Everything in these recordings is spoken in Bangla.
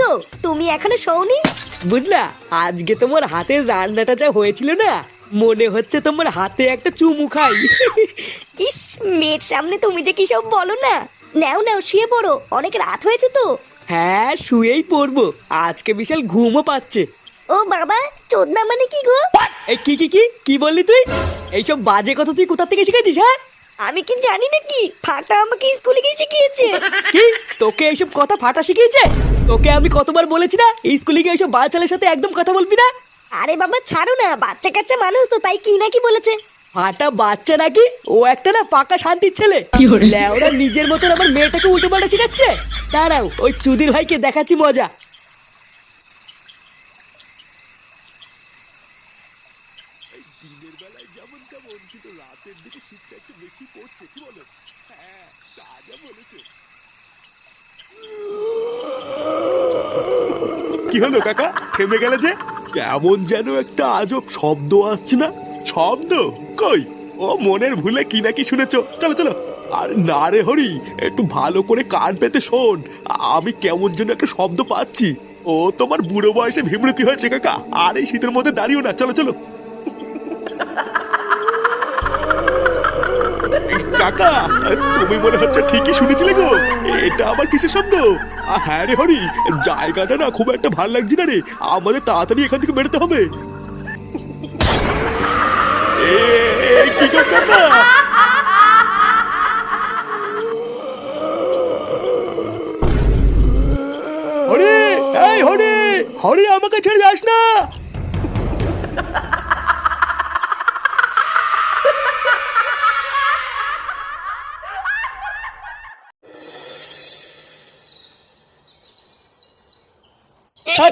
গো তুমি এখনও শোনি বুঝলা আজকে তোমার হাতের রান্নাটা যা হয়েছিল না মনে হচ্ছে তোমার হাতে একটা চুমু খাই। ইস মেয়ের সামনে তুমি যে কি সব বলো না। নাও নাও শুয়ে পড়ো অনেক রাত হয়েছে তো। হ্যাঁ শুয়েই পড়ব আজকে বিশাল ঘুমও পাচ্ছে। ও বাবা চোদনা মানে কি গো? এই কি কি কি কি বললি তুই? এইসব বাজে কথা তুই কোথা থেকে শিখেছিস হ্যাঁ? আমি কি জানি না কি ফাটা আমাকে স্কুলে গিয়ে শিখিয়েছে? কি? তোকে এইসব কথা ফাটা শিখিয়েছে? তোকে আমি কতবার বলেছি না স্কুলে গিয়ে এইসব বাচ্চাদের সাথে একদম কথা বলবি না? আরে বাবা ছাড়ো না। বাচ্চা কাচ্চা মানুষ তো তাই কি না কি বলেছে? ফাটা বাচ্চা নাকি? ও একটা না পাকা শান্তির ছেলে। লেওরা নিজের মতন আমার মেয়েটাকে উল্টো পাল্টা শিখাচ্ছে। দাঁড়াও ওই চুদির ভাইকে দেখাচ্ছি মজা। বেলায় যেমন তেমন কিন্তু রাতের দিকে শীতটা একটু বেশি পড়ছে কি বলো? হ্যাঁ তা যা বলেছে। কি হলো কাকা? থেমে গেলে যে? কেমন যেন একটা আজব শব্দ আসছে না? শব্দ? কই? ও মনের ভুলে কি নাকি শুনেছ? চলো চলো। আর না রে হরি একটু ভালো করে কান পেতে শোন। আমি কেমন যেন একটা শব্দ পাচ্ছি। ও তোমার বুড়ো বয়সে বিমৃতি হয়েছে কাকা। আর এই শীতের মধ্যে দাঁড়িও না। চলো চলো। কাকা, তুমি মনে হচ্ছে ঠিকই শুনেছিলে গো। এটা আবার কিসের শব্দ? হ্যাঁ রে হরি, জায়গাটা না খুব একটা ভালো লাগছে না রে। আমাদের তাড়াতাড়ি এখান থেকে বেরোতে হবে।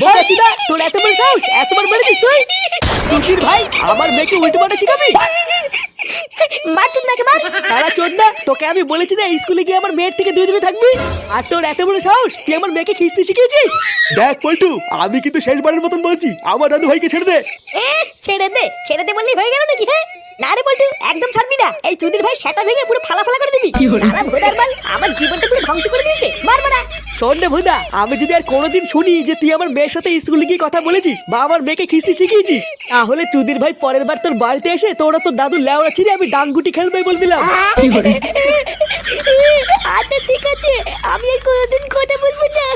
বোকাচুদা তোর এত বড় সাহস? এতবার মেরে দিস তুই? চুদির ভাই আমার মেয়েকে উল্টো পাল্টা শিখাবি? মার চোদনাকে মার। তারা চোদ্দা তোকে আমি বলেছি না স্কুলে গিয়ে আমার মেয়ের থেকে দূরে থাকবি? আর তোর এত বড় সাহস? তুই আমার মেয়েকে খিস্তি শিখিয়েছিস? দেখ পল্টু আমি কিন্তু শেষবারের মতন বলছি আমার দাদু ভাইকে ছেড়ে দে। এ ছেড়ে দে ছেড়ে দে বললেই হয়ে গেল নাকি হ্যাঁ? না রে বলটু একদম ছাড়বি না। এই চুদির ভাই সেটা ভেঙে পুরো ফালা ফালা করে দিবি। সারা ভোদার বাল আমার জীবনটা পুরো ধ্বংস করে দিয়েছে। মার মারা শোন রে ভুদা আমি যদি আর কোনোদিন শুনি যে তুই আমার মেয়ের সাথে স্কুলে গিয়ে কথা বলেছিস বা আমার মেয়েকে খিস্তি শিখিয়েছিস তাহলে চুদির ভাই পরের বার তোর বাড়িতে এসে তোরা তোর দাদু লেওড়া ছিঁড়ে আমি ডাঙ্গুটি খেলবে বল দিলাম। আচ্ছা ঠিক আছে আমি আর কোনোদিন কথা বলব না।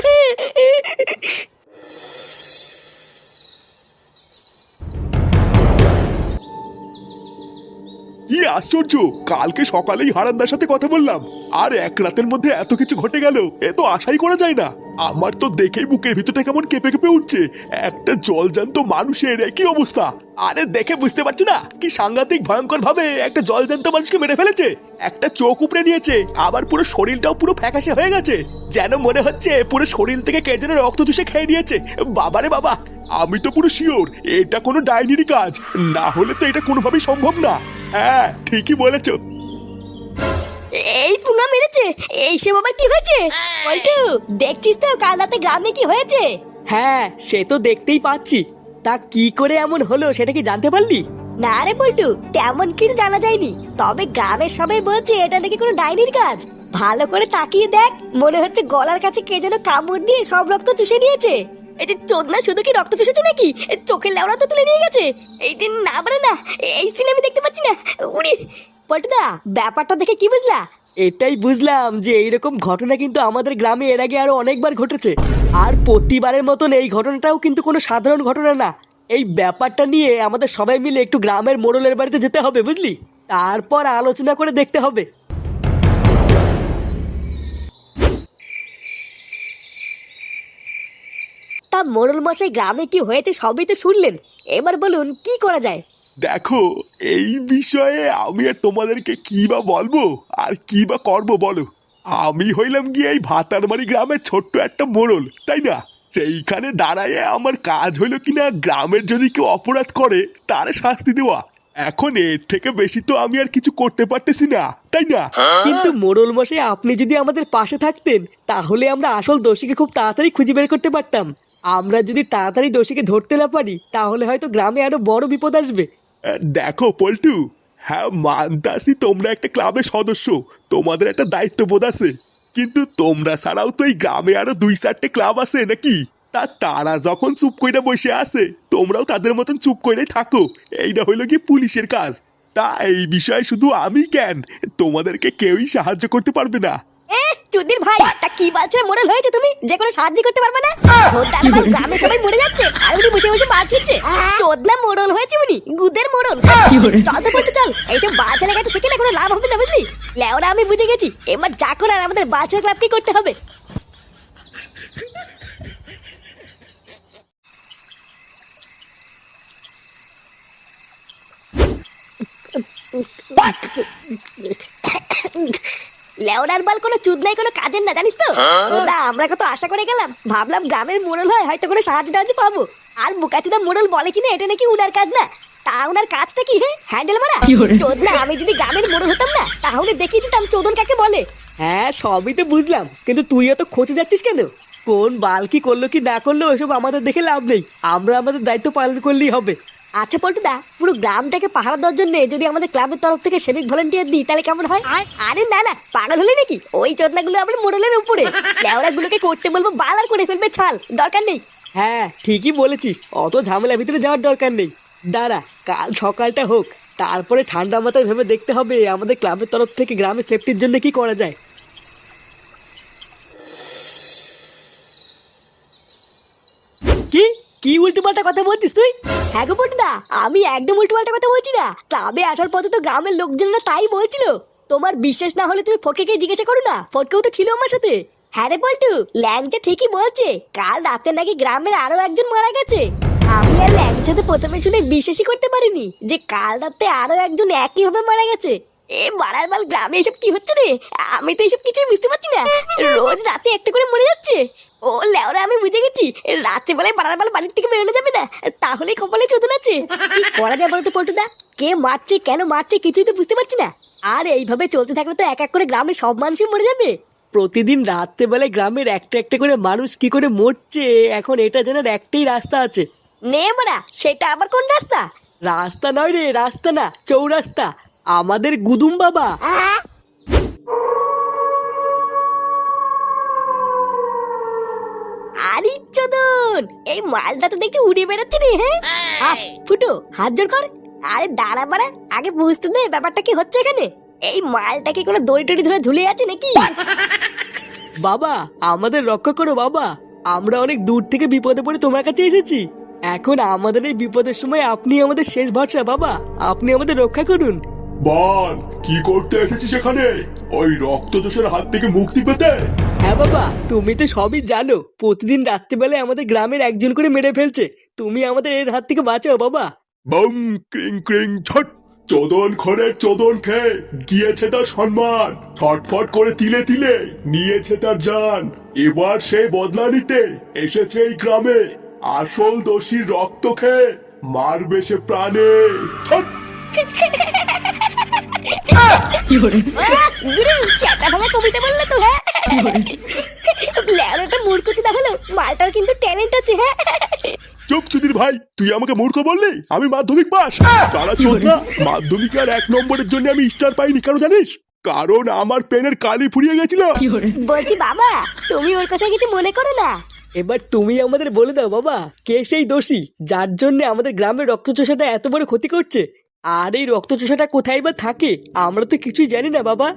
কি আশ্চর্য কালকে সকালেই হারান্দার সাথে কথা বললাম। আর এক রাতের মধ্যে এত কিছু ঘটে গেল, এ তো আশাই করা যায় না। আমার তো দেখেই বুকের ভিতরটা কেমন কেঁপে কেঁপে উঠছে। একটা জলজান্ত মানুষের কি অবস্থা। আরে দেখে বুঝতে পারছ না? কি সাংঘাতিক ভয়ঙ্কর ভাবে একটা জলজান্ত মানুষকে মেরে ফেলেছে। একটা চোখ উপড়ে নিয়েছে। আবার পুরো শরীরটাও পুরো ফ্যাকাশে হয়ে গেছে। যেন মনে হচ্ছে পুরো শরীর থেকে কে যেন রক্ত চুষে খেয়ে নিয়েছে। বাবারে বাবা! আমি তো পুরো শিওর, এটা কোনো ডাইনিরই কাজ। না হলে তো এটা কোনোভাবেই সম্ভব না। হ্যাঁ ঠিকই বলেছ। এই পুঙ্গা মেরেছে। এই সে বাবা কি হয়েছে? পল্টু দেখছিস তো কাল রাতে গ্রামে কি হয়েছে? হ্যাঁ সে তো দেখতেই পাচ্ছি। তা কি করে এমন হলো সেটা কি জানতে পারলি? না রে পল্টু তেমন কিছু জানা যায়নি। তবে গ্রামের সবাই বলছে এটা নাকি কোনো ডাইনির কাজ। ভালো করে তাকিয়ে দেখ মনে হচ্ছে গলার কাছে কে যেন কামড় দিয়ে সব রক্ত চুষে নিয়েছে। এই যে চোদনা শুধু কি রক্ত চুষেছে নাকি? চোখের লেওড়া তো তুলে নিয়ে গেছে। এই দিন না মানে না এই সিনে আমি দেখতে পাচ্ছি না। উড়ি পল্টুদা ব্যাপারটা দেখে কি বুঝলা? এটাই বুঝলাম যে এইরকম ঘটনা কিন্তু আমাদের গ্রামে এর আগে আরও অনেকবার ঘটেছে। আর প্রতিবারের মতন এই ঘটনাটাও কিন্তু কোনো সাধারণ ঘটনা না। এই ব্যাপারটা নিয়ে আমাদের সবাই মিলে একটু গ্রামের মোড়লের বাড়িতে যেতে হবে বুঝলি? তারপর আলোচনা করে দেখতে হবে। তা মোড়ল মশাই গ্রামে কি হয়েছে সবই তো শুনলেন। এবার বলুন কি করা যায়? দেখো, এই বিষয়ে আমি আর তোমাদেরকে কি বা বলব? আর কি বা করব বলো? আমি হইলাম গিয়ে এই ভাতারবাড়ি গ্রামের ছোট্ট একটা মোড়ল, তাই না? সেইখানে দাঁড়ায় আমার কাজ হইল কিনা, গ্রামের যদি কেউ অপরাধ করে, তার শাস্তি দেওয়া। এখন এর থেকে বেশি তো আমি আর কিছু করতে পারতেছি না, তাই না? কিন্তু মোড়ল মশাই, আপনি যদি আমাদের পাশে থাকতেন, তাহলে আমরা আসল দোষীকে খুব তাড়াতাড়ি খুঁজে বের করতে পারতাম। আমরা যদি তাড়াতাড়ি দোষীকে ধরতে না পারি, তাহলে হয়তো গ্রামে আরও বড় বিপদ আসবে। দেখো, পল্টু। হ্যাঁ মানতাসি, তোমরা একটা ক্লাবের সদস্য। তোমাদের একটা দায়িত্ববোধ আছে। কিন্তু তোমরা ছাড়াও তো এই গ্রামে আরও দুই চারটে ক্লাব আছে, নাকি? তা তারা যখন চুপ কইরা বসে আছে, তোমরাও তাদের মতন চুপ কইরাই থাকো। এইটা হইল কি পুলিশের কাজ। তা এই বিষয়ে শুধু আমি কেন তোমাদেরকে কেউই সাহায্য করতে পারবে না। চুদির ভাই তা কি বালছের মোড়ল হয়েছে তুমি? যে কোনো সাহায্য করতে পারবে না? ভোদার বাল গ্রামে সবাই মরে যাচ্ছে আর উনি বসে বসে মাছ ছিটছে। চোদনা মোড়ল হয়েছে উনি গুদের মোড়ল। চল তো বলতে চল এইসব বাচ্চাদের কাছে থেকে না কোনো লাভ হবে না বুঝলি? লেওরা আমি বুঝে গেছি এবার যা করার আমাদের বাচ্চার ক্লাবকে করতে হবে। লেওরার বাল কোনো চুদ নাই কোনো কাজের না জানিস তো? ওদা আমরা কত আশা করে গেলাম। ভাবলাম গ্রামের মোড়ল হয় হয়তো কোনো সাহায্য টাহায্য পাবো। আর বুকাচুদা মোড়ল বলে কিনা এটা নাকি উনার কাজ না? তা উনার কাজটা কি হ্যাঁ হ্যান্ডেল মারা? চোদ না আমি যদি গ্রামের মোড়ল হতাম না তাহলে দেখিয়ে দিতাম চোদন কাকে বলে। হ্যাঁ সবই তো বুঝলাম কিন্তু তুইও তো খোঁজে যাচ্ছিস কেন? কোন বাল কি করল কি না করল ওসব আমাদের দেখে লাভ নেই। আমরা আমাদের দায়িত্ব পালন করলেই হবে। আচ্ছা পল্টুদা পুরো গ্রামটাকে পাহারা দেওয়ার জন্য যদি আমাদের ক্লাবের তরফ থেকে সেভিক ভলেন্টিয়ার দিই তাহলে কেমন হয়? আরে না না পাগল হলে নাকি? ওই চোদনাগুলো আমরা মোড়লের উপরে। লেওরা গুলোকে করতে বলব বাল আর করে ফেলবে ছাল। দরকার নেই। হ্যাঁ ঠিকই বলেছিস। অত ঝামেলার ভিতরে যাওয়ার দরকার নেই। দাঁড়া কাল সকালটা হোক। তারপরে ঠান্ডা মাথায় ভেবে দেখতে হবে আমাদের ক্লাবের তরফ থেকে গ্রামের সেফটির জন্য কি করা যায়। কি উল্টোপাল্টা কথা বলছিস তুই? হ্যাঁ গো পল্টুদা আমি একদম উল্টো পাল্টা কথা বলছি না। ক্লাবে আসার পথে তো গ্রামের লোকজনরা তাই বলছিল। তোমার বিশ্বাস না হলে তুমি ফটকে জিজ্ঞাসা করো না, ফটকেও তো ছিল আমার সাথে। হ্যাঁ রে পল্টু ল্যাংচা ঠিকই বলছে, কাল রাতে নাকি গ্রামের আরও একজন মারা গেছে। আমি আর ল্যাংচা তো প্রথমে শুনে বিশ্বাসই করতে পারিনি যে কাল রাতে আরও একজন একই ভাবে মারা গেছে। এ মারার বাল গ্রামে এসব কি হচ্ছে রে? আমি তো এসব কিছুই বুঝতে পারছি না। রোজ রাতে একটা করে মরে যাচ্ছে। ও লেওরা আমি বুঝে গেছি। রাতে বেলায় বাড়ার বেলা বাড়ির থেকে বেরোনো যাবে না। তাহলে কপালে চোদন আছে। কি করা যায় বলতো পল্টুদা? কে মারছে কেন মারছে কিছুই তো বুঝতে পারছি না। আর এইভাবে চলতে থাকলে তো এক এক করে গ্রামের সব মানুষই মরে যাবে। প্রতিদিন রাত্রেবেলায় গ্রামের একটা একটা করে মানুষ কি করে মরছে এখন এটা জানার একটাই রাস্তা আছে। নে মারা সেটা আবার কোন রাস্তা? রাস্তা নয় রে রাস্তা না চৌরাস্তা। আমাদের গুদুম বাবা। চোদন এই মালটা তো দেখছি উড়ে বেড়াচ্ছে রে হ্যাঁ? ফুটো হাত জোর কর। আরে দাঁড়া বাড়া আগে বুঝতে দে ব্যাপারটা কি হচ্ছে এখানে। এই মালটা কি কোনো দড়ি টড়ি ধরে ঝুলে আছে নাকি? বাবা আমাদের রক্ষা করো বাবা। আমরা অনেক দূর থেকে বিপদে পড়ে তোমার কাছে এসেছি। এখন আমাদের এই বিপদের সময় আপনি আমাদের শেষ ভরসা বাবা। আপনি আমাদের রক্ষা করুন। বল কি করতে এসেছিস এখানে? ওই রক্তদোষের হাত থেকে মুক্তি পেতে। হ্যাঁ বাবা তুমি তো সবই জানো। প্রতিদিন রাত্রিবেলায় আমাদের গ্রামের একজন করে মেরে ফেলছে। তুমি আমাদের এর হাত থেকে বাঁচাও বাবা। বম ক্রিং ক্রিং ছট। চোদন খড়ের চোদন খেয়ে গিয়েছে তার সম্মান। ছটফট করে তিলে তিলে নিয়েছে তার জান। এবার সে বদলা নিতে এসেছে এই গ্রামে। আসল দোষীর রক্ত খেয়ে মারবে সে প্রাণে। ছট! গুরু চাটা ভাঙা কবিতা বললে তো হ্যাঁ। ল্যারোটা মূর্খচি দেখাল মালটার কিন্তু ট্যালেন্ট আছে হ্যাঁ। চুপ সুধীর ভাই তুই আমাকে মূর্খ বললি? আমি মাধ্যমিক পাস। তারা চোদ না মাধ্যমিক আর এক নম্বরের জন্য আমি স্টার পাইনি কেন জানিস? কারণ আমার পেনের কালি ফুরিয়ে গেছিল। বলছি বাবা তুমি ওর কথা কিছু মনে করো না। এবার তুমি আমাদের বলে দাও বাবা কে সেই দোষী যার জন্য আমাদের গ্রামের রক্তচোষাটা এত বড় ক্ষতি করছে? আর এই রক্তচোষাটা কোথায় বা থাকে? আমরা তো কিছুই জানি না বাবা।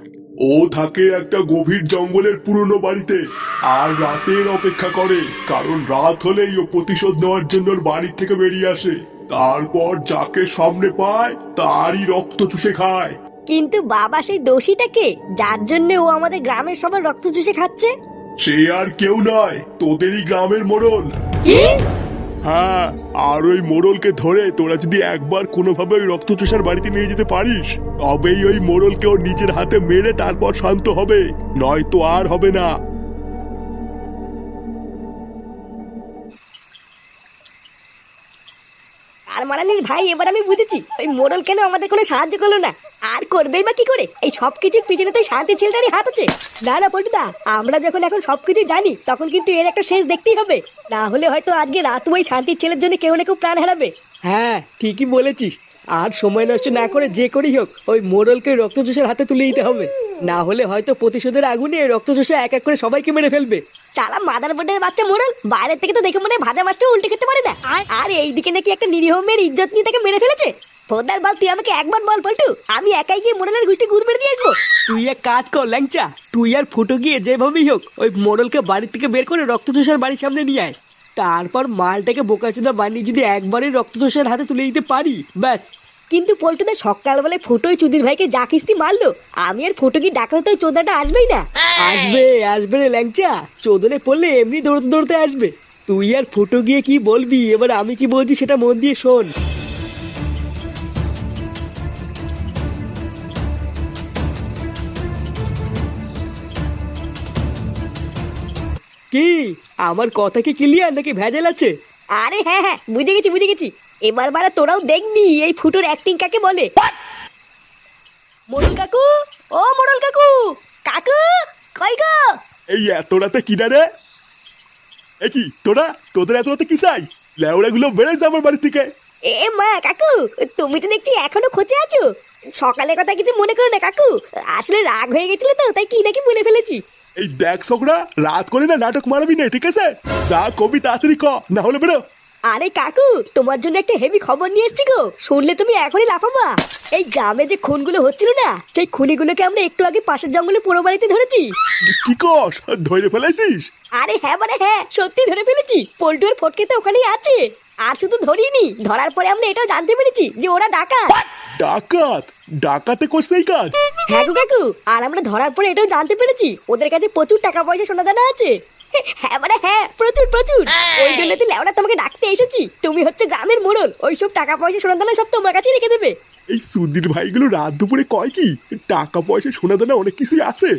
ও থাকে একটা গভীর জঙ্গলের পুরনো বাড়িতে আর রাতের অপেক্ষা করে কারণ রাত হলেই ও প্রতিশোধ নেওয়ার জন্য ওর বাড়ি থেকে বেরিয়ে আসে। তারপর যাকে সামনে পায় তারই রক্ত চুষে খায়। কিন্তু বাবা সেই দোষীটাকে যার জন্য ও আমাদের গ্রামের সবার রক্ত চুষে খাচ্ছে? সে আর কেউ নয় তোদেরই গ্রামের মোড়ল। কি? হ্যাঁ আর ওই মোড়লকে ধরে তোরা যদি একবার কোনোভাবে ওই রক্তচোষার বাড়িতে নিয়ে যেতে পারিস, তবেই ওই মোড়লকে ওর নিজের হাতে মেরে তারপর শান্ত হবে, নয়তো আর হবে না। মারানির ভাই এবার আমি বুঝেছি। ওই মোড়ল কেন আমাদের কোনো সাহায্য করল না? আর করবেই বা কি করে? এই সব কিছুর পিছনে তো শান্তি ছেলেটারই হাত আছে। না না, পল্টুদা, আমরা যখন এখন সবকিছু জানি, তখন কিন্তু এর একটা শেষ দেখতেই হবে। না হলে হয়তো আজকে রাত ওই শান্তির ছেলের জন্য কেউ না কেউ প্রাণ হারাবে। হ্যাঁ ঠিকই বলেছিস। আর সময় নষ্ট না করে যে করেই হোক, ওই মোড়লকে রক্তচোষার হাতে তুলে দিতে হবে। না হলে হয়তো প্রতিশোধের আগুনে রক্তচোষা এক এক করে সবাইকে মেরে ফেলবে। চালা মাদার বোর্ডের বাচ্চা মোড়ল। বাইরের থেকে তো দেখে মনে হয় ভাজা মাছটা উল্টে খেতে পারে না। আর এইদিকে নাকি একটা নিরীহ মেয়ের ইজ্জত নিয়ে তাকে মেরে ফেলেছে। ফোদার বল তুই আমাকে একবার বল পল্টু। আমি একাই গিয়ে মোড়লের গুষ্টি গুড় মেরে দিয়ে আসব। তুই এক কাজ কর ল্যাংচা। তুই আর ফুটো গিয়ে যেভাবেই হোক ওই মোড়লকে বাড়ি থেকে বের করে রক্তচোষার বাড়ির সামনে নিয়ে আয়। তারপর মালটাকে বোকাচোদা বানিয়ে যদি একবারই রক্তচোষার হাতে তুলে দিতে পারি ব্যাস। কিন্তু পল্টুদা সকালবেলায় ফোটোই চুদির ভাইকে যা কিস্তি মারলো আমি আর ফোটো কি ডাকলে তো ওই চোদাটা আসবেই না? আসবে আসবে রে ল্যাংচা। চোদনে পড়লে এমনি দৌড়তে দৌড়তে আসবে। তুই আর ফুটো গিয়ে কি বলবি? এবার আমি কি বলছি সেটা মন দিয়ে শোন। কি? আমার কথা কি ক্লিয়ার নাকি ভেজাল আছে? আরে হ্যাঁ হ্যাঁ বুঝে গেছি বুঝে গেছি। এবার বারা তোরাও দেখবি এই ফুটোর অ্যাক্টিং কাকে বলে। মোড়ল কাকু? ও মোড়ল কাকু কাকু কই গো? এই এত রাতে কিনা রে? এ কি তোরা? তোদের এত রাতে কি চাই? লেওড়াগুলো বেড়ে যা আমার বাড়ি থেকে। এ মা কাকু তুমি তো দেখছি এখনও খোঁজে আছো। সকালে কথা কিছু মনে করো না কাকু। আসলে রাগ হয়ে গেছিল তো তাই কি নাকি বলে ফেলেছি। এই দেখ ছোকরা রাত করে না নাটক মারবি না ঠিক আছে? যা কবি তাড়াতাড়ি ক না হলে বেরো। আরে কাকু তোমার জন্য একটা হেভি খবর নিয়ে এসেছি গো। শুনলে তুমি এখনই লাফাবা। এই গ্রামে যে খুনগুলো হচ্ছিল না সেই খুনিগুলোকে আমরা একটু আগে পাশের জঙ্গলে পুরো বাড়িতে ধরেছি। কি- কস? ধরে ফেলাইছিস আরে হ্যাঁ মানে হ্যাঁ সত্যি ধরে ফেলেছি। পল্টু আর ফটকে তো ওখানেই আছে। আর শুধু ধরিনি ধরার পরে আমরা এটাও জানতে পেরেছি যে ওরা ডাকাত। ডাকাত? ডাকাতে করছে এই কাজ? হ্যাঁ গো কাকু আর আমরা ধরার পরে এটাও জানতে পেরেছি। ওদের কাছে প্রচুর টাকা পয়সা সোনা দানা আছে। হ্যাঁ মানে হ্যাঁ প্রচুর প্রচুর। ওই জন্য তো লেওড়া তোমাকে ডাকতে এসেছি। তুমি হচ্ছে গ্রামের মোড়ল। ওইসব টাকা পয়সা সোনা দানা সব তোমার কাছেই রেখে দেবে। এই সুদির ভাইগুলো রাত দুপুরে কয় কি? টাকা পয়সা সোনা দানা অনেক কিছুই আছে।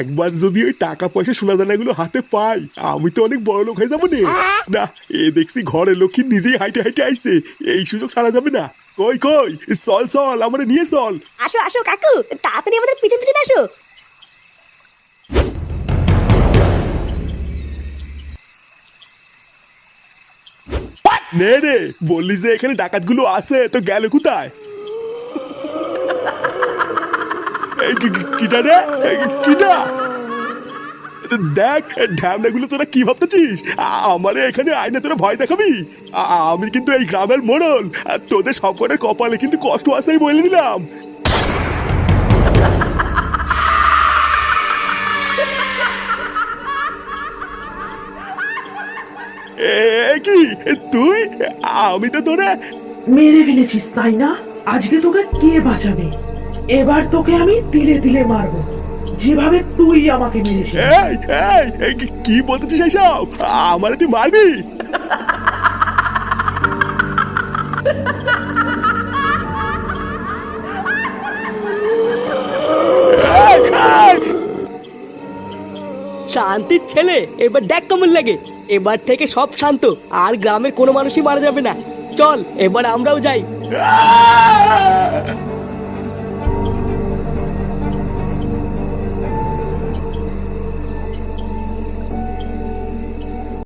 একবার যদি ওই টাকা পয়সা সোনা দানাগুলো হাতে পাই আমি তো অনেক বড় লোক হয়ে যাব নে। না এ দেখছি ঘরের লক্ষ্মী নিজেই হাইটে হাইটে আইছে। এই সুযোগ ছাড়া যাবে না। কই কই? চল চল আমরা নিয়ে চল। আসো আসো কাকু তাড়াতাড়ি আমাদের পিছন পিছন আসো। নে রে, বললি যে এখানে ডাকাতগুলো আছে, তো গেল কোথায়? কিটা রে? কিটা? দেখ ঢ্যামনাগুলো তোরা কি ভাবতেছিস? আমার এখানে আইনে তোরা ভয় দেখাবি। আমি কিন্তু এই গ্রামের মোড়ল। তোদের সকলের কপালে কিন্তু কষ্ট আসতেই বলে দিলাম। আমি তো তোরা মেরে ফেলেছিস তাই না? আজকে তোকে কে বাঁচাবে? এবার তোকে আমি তিলে তিলে মারবো। যেভাবে তুই আমাকে মেরেছিস। এই এই এই কি- কি বলতেছিস এসব? আমারে তুই মারবি? এই, এই, শান্তির ছেলে এবার দেখ কেমন লাগে। এবার থেকে সব শান্ত, আর গ্রামের কোনো মানুষই মারা যাবে না। চল, এবার আমরাও যাই।